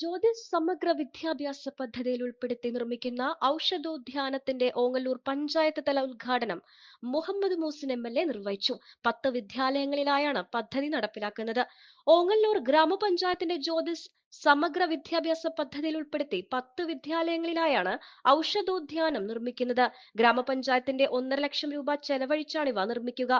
ജ്യോതിസ് സമഗ്ര വിദ്യാഭ്യാസ പദ്ധതിയിൽ ഉൾപ്പെടുത്തി നിർമ്മിക്കുന്ന ഔഷധോദ്യാനത്തിന്റെ ഓങ്ങല്ലൂർ പഞ്ചായത്ത് തല ഉദ്ഘാടനം Muhammad Muhsin M L A നിർവഹിച്ചു. പത്ത് വിദ്യാലയങ്ങളിലായാണ് പദ്ധതി നടപ്പിലാക്കുന്നത്. ഓങ്ങല്ലൂർ ഗ്രാമപഞ്ചായത്തിന്റെ ജ്യോതിസ് സമഗ്ര വിദ്യാഭ്യാസ പദ്ധതിയിൽ ഉൾപ്പെടുത്തി പത്ത് വിദ്യാലയങ്ങളിലായാണ് ഔഷധോദ്യാനം നിർമ്മിക്കുന്നത്. ഗ്രാമപഞ്ചായത്തിന്റെ ഒന്നര ലക്ഷം രൂപ ചെലവഴിച്ചാണ് ഇവ നിർമ്മിക്കുക.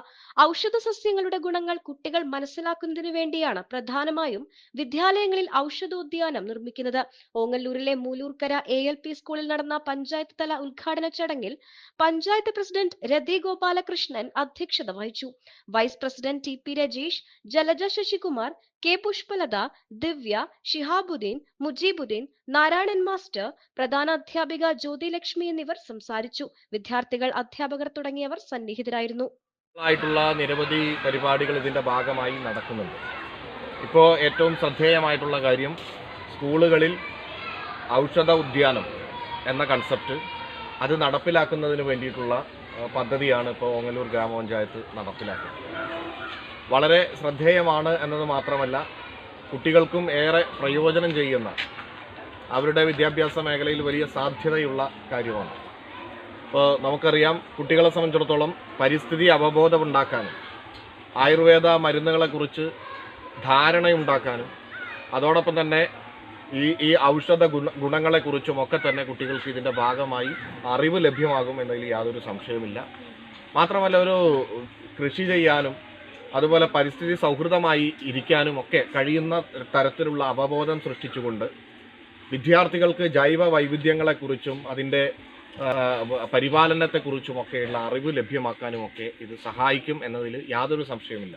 ഔഷധ സസ്യങ്ങളുടെ ഗുണങ്ങൾ കുട്ടികൾ മനസ്സിലാക്കുന്നതിന് വേണ്ടിയാണ് പ്രധാനമായും വിദ്യാലയങ്ങളിൽ ഔഷധോദ്യാനം നിർമ്മിക്കുന്നത്. ഓങ്ങല്ലൂരിലെ മൂലൂർക്കര എ എൽ പി സ്കൂളിൽ നടന്ന പഞ്ചായത്ത് തല ഉദ്ഘാടന ചടങ്ങിൽ പഞ്ചായത്ത് പ്രസിഡന്റ് രതി ഗോപാലകൃഷ്ണൻ അധ്യക്ഷത വഹിച്ചു. Vice president T P Rajeesh Jalaja Sasikumar K Pushpalatha Divya Shihabuddin Mujeebuddin Narayanan master പ്രധാന അധ്യാപിക ജ്യോതിലക്ഷ്മി എന്നിവർ സംസാരിച്ചു. വിദ്യാർത്ഥികൾ അധ്യാപകർ തുടങ്ങിയവർ സന്നിഹിതരായിരുന്നു. ആയിട്ടുള്ള നിരവധി പരിപാടികൾ ഇതിന്റെ ഭാഗമായി നടക്കുന്നുണ്ട്. ഇപ്പോൾ ഏറ്റവും ശ്രദ്ധേയമായിട്ടുള്ള കാര്യം സ്കൂളുകളിൽ ഔഷധ ഉദ്യാനം എന്ന കൺസെപ്റ്റ് അത് നടപ്പിലാക്കുന്നതിന് വേണ്ടിയിട്ടുള്ള പദ്ധതിയാണ് ഇപ്പോൾ ഓങ്ങല്ലൂർ ഗ്രാമപഞ്ചായത്ത് നടപ്പിലാക്കുന്നത്. വളരെ ശ്രദ്ധേയമാണ് എന്നത് മാത്രമല്ല കുട്ടികൾക്കും ഏറെ പ്രയോജനം ചെയ്യുന്ന അവരുടെ വിദ്യാഭ്യാസ മേഖലയിൽ വലിയ സാധ്യതയുള്ള കാര്യമാണ്. ഇപ്പോൾ നമുക്കറിയാം കുട്ടികളെ സംബന്ധിച്ചിടത്തോളം പരിസ്ഥിതി അവബോധമുണ്ടാക്കാനും ആയുർവേദ മരുന്നുകളെക്കുറിച്ച് ധാരണയുണ്ടാക്കാനും അതോടൊപ്പം തന്നെ ഈ ഈ ഔഷധ ഗുണ ഗുണങ്ങളെക്കുറിച്ചും ഒക്കെ തന്നെ കുട്ടികൾക്ക് ഇതിന്റെ ഭാഗമായി അറിവ് ലഭ്യമാകും എന്നതിൽ യാതൊരു സംശയവുമില്ല. മാത്രമല്ല ഒരു കൃഷി ചെയ്യാനും അതുപോലെ പരിസ്ഥിതി സൗഹൃദമായി ഇരിക്കാനും ഒക്കെ കഴിയുന്ന തരത്തിലുള്ള അവബോധം സൃഷ്ടിച്ചുകൊണ്ട് വിദ്യാർത്ഥികൾക്ക് ജൈവ വൈവിധ്യങ്ങളെക്കുറിച്ചും അതിന്റെ പരിപാലനത്തെക്കുറിച്ചും പരിപാലനത്തെക്കുറിച്ചുമൊക്കെയുള്ള അറിവ് ലഭ്യമാക്കാനുമൊക്കെ ഇത് സഹായിക്കും എന്നതിൽ യാതൊരു സംശയവുമില്ല.